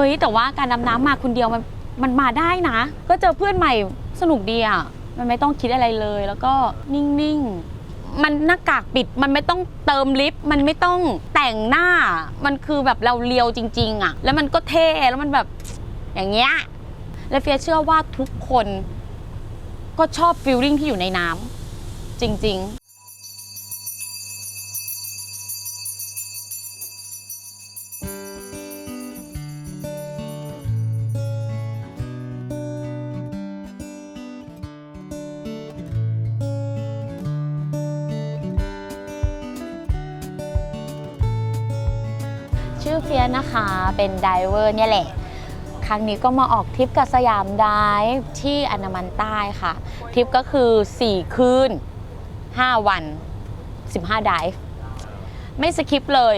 เฮ้ยแต่ว่าการดำน้ำมาคนเดียวมันมันมาได้นะ ก็เจอเพื่อนใหม่สนุกดีอะมันไม่ต้องคิดอะไรเลย แล้วก็นิ่งๆ มันหน้ากากปิดมันไม่ต้องเติมลิปมันไม่ต้องแต่งหน้า มันคือแบบเราเลียวจริง ๆ อะ แล้วมันก็เท่แล้วมันแบบอย่างเงี้ยและเฟียเชื่อว่าทุกคนก็ชอบฟิลลิ่งที่อยู่ในน้ำจริง ๆ ชื่อเฟียนะคะ เป็นไดเวอร์เนี่ยแหละ ครั้งนี้ก็มาออกทริปกับสยามไดฟ์ที่อันดามันใต้ค่ะ ทริปก็คือ 4 คืน 5 วัน 15ไดฟ์ไม่สคิปเลย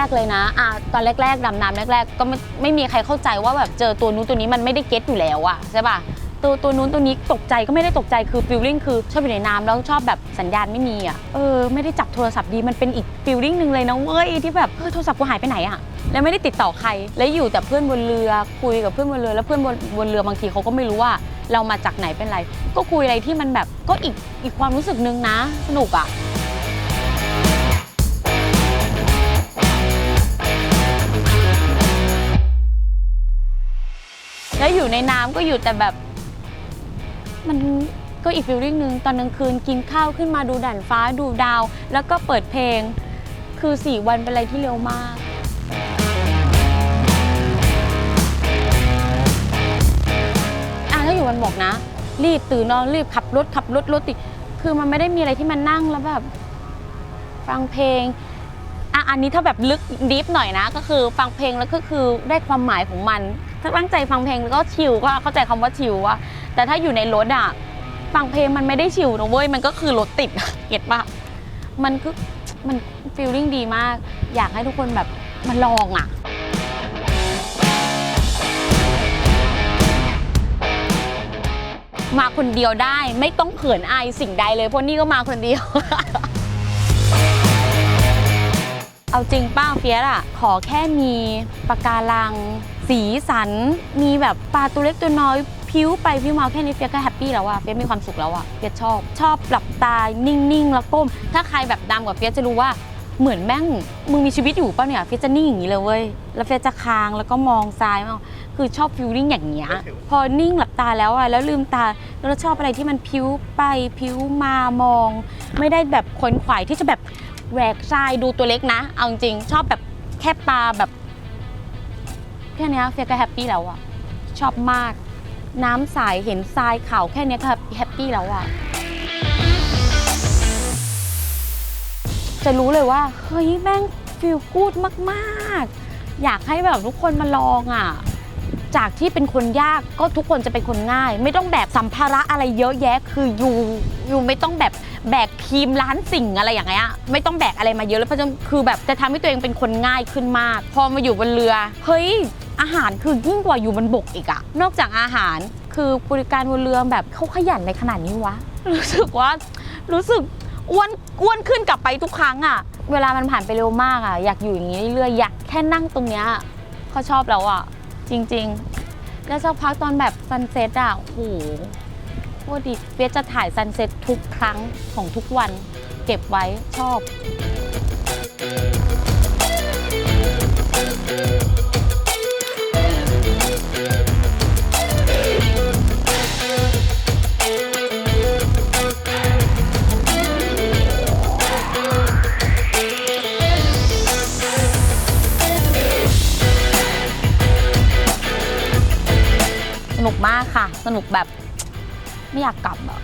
แรกเลยนะอะตอนแรก ๆดำน้ำแรก ๆ ก็ไม่ไม่มีใครเข้าใจว่าแบบเจอตัวนู้นตัวนี้มันไม่ได้เก็ตอยู่แล้วอะใช่ป่ะตัวตัวนู้นตัวนี้ตกใจก็ไม่ได้ตกใจคือฟีลลิ่งคือชอบอยู่ในน้ำแล้วชอบแบบสัญญาณไม่มีอะเออไม่ได้จับโทรศัพท์ดีมันเป็นอีกฟีลลิ่งหนึ่งเลยนะเว้ยที่แบบเออโทรศัพท์กูหายไปไหนอะแล้วไม่ได้ติดต่อใคร แล้วอยู่แต่เพื่อนบนเรือคุยกับเพื่อนบนเรือแล้วเพื่อนบนบนเรือบางทีเขาก็ไม่รู้ว่าเรามาจากไหนเป็นไร ก็คุยอะไรที่มันแบบก็อีกอีกความรู้สึกนึงนะ สนุกอะ แล้วอยู่ในน้ำก็อยู่แต่แบบ มันก็อีกฟิลลิ่งหนึ่งตอนกลางคืนกินข้าวขึ้นมาดูด่านฟ้าดูดาว แล้วก็เปิดเพลง คือ 4 วันเป็นอะไรที่เร็วมากอะถ้าอยู่บนบกนะ รีบตื่นนอนรีบขับรถขับรถรถติดคือมันไม่ได้มีอะไรที่มันนั่งแล้วแบบฟังเพลงอะอันนี้ถ้าแบบลึกดิฟหน่อยนะ ก็คือฟังเพลงแล้วก็คือได้ความหมายของมัน ถ้าตั้งใจฟังเพลงก็ชิลก็เข้าใจคำว่าชิลว่า แต่ถ้าอยู่ในรถอะฟังเพลงมันไม่ได้ชิลนะเว้ยมันก็คือรถติดเก็ตปะมันคือมันฟีลลิ่งดีมาก อยากให้ทุกคนแบบมาลองอะมาคนเดียวได้ไม่ต้องเขินอายสิ่งใดเลยเพราะนี่ก็มาคนเดียว เอาจริงป้าเฟียสอะขอแค่มีปะการัง สีสัน มีแบบปลาตัวเล็กตัวน้อยพิ้วไปพิ้วมาแค่นี้เฟียสก็แฮปปี้แล้วอะเฟียสมีความสุขแล้วอะเฟียสชอบ ชอบหลับตานิ่งๆ แล้วก้ม ถ้าใครแบบดำกว่าเฟียสจะรู้ว่าเหมือนแม่งมึงมีชีวิตอยู่ป่ะเนี่ยเฟียสจะนิ่งอย่างนี้เลยเว้ยแล้วเฟียสจะค้างแล้วก็มองซ้ายมองคือชอบฟิลลิ่งอย่างเงี้ยพอนิ่งหลับตาแล้วอะแล้วลืมตาแล้วเราชอบอะไรที่มันพิ้วไปพิ้วมามอง ไม่ได้แบบขนขวายที่จะแบบ แหวกทรายดูตัวเล็กนะ เอาจริงชอบแบบแค่ปลาแบบแค่นี้เฟียก็แฮปปี้แล้วอะชอบมาก น้ำใสเห็นทรายขาวแค่นี้ก็แฮปปี้แล้วอะจะรู้เลยว่าเฮ้ยแม่งฟิลกูดมาก ๆ อยากให้แบบทุกคนมาลองอะ จากที่เป็นคนยากก็ทุกคนจะเป็นคนง่าย ไม่ต้องแบกสัมภาระอะไรเยอะแยะ คืออยู่อยู่ไม่ต้องแบบแบกครีมล้านสิ่งอะไรอย่างเงี้ยไม่ต้องแบกอะไรมาเยอะแล้วเพราะฉะนั้นคือแบบจะทำให้ตัวเองเป็นคนง่ายขึ้นมาก พอมาอยู่บนเรือเฮ้ยอาหารคือยิ่งกว่าอยู่บนบกอีกอะนอกจากอาหารคือบริการบนเรือแบบเขาขยันในขนาดนี้วะรู้สึกว่ารู้สึกอ้วนอ้วนขึ้นกลับไปทุกครั้งอะเวลามันผ่านไปเร็วมากอะอยากอยู่อย่างนี้เรื่อยๆอยากแค่นั่งตรงเนี้ยเขาชอบแล้วอะ จริง ๆ แล้วสักพักตอนแบบซันเซ็ตอะโหโคตรดีเฟียสจะถ่ายซันเซ็ตทุกครั้งของทุกวัน เก็บไว้ชอบ นุกมากค่ะ สนุกแบบไม่อยากกลับอะ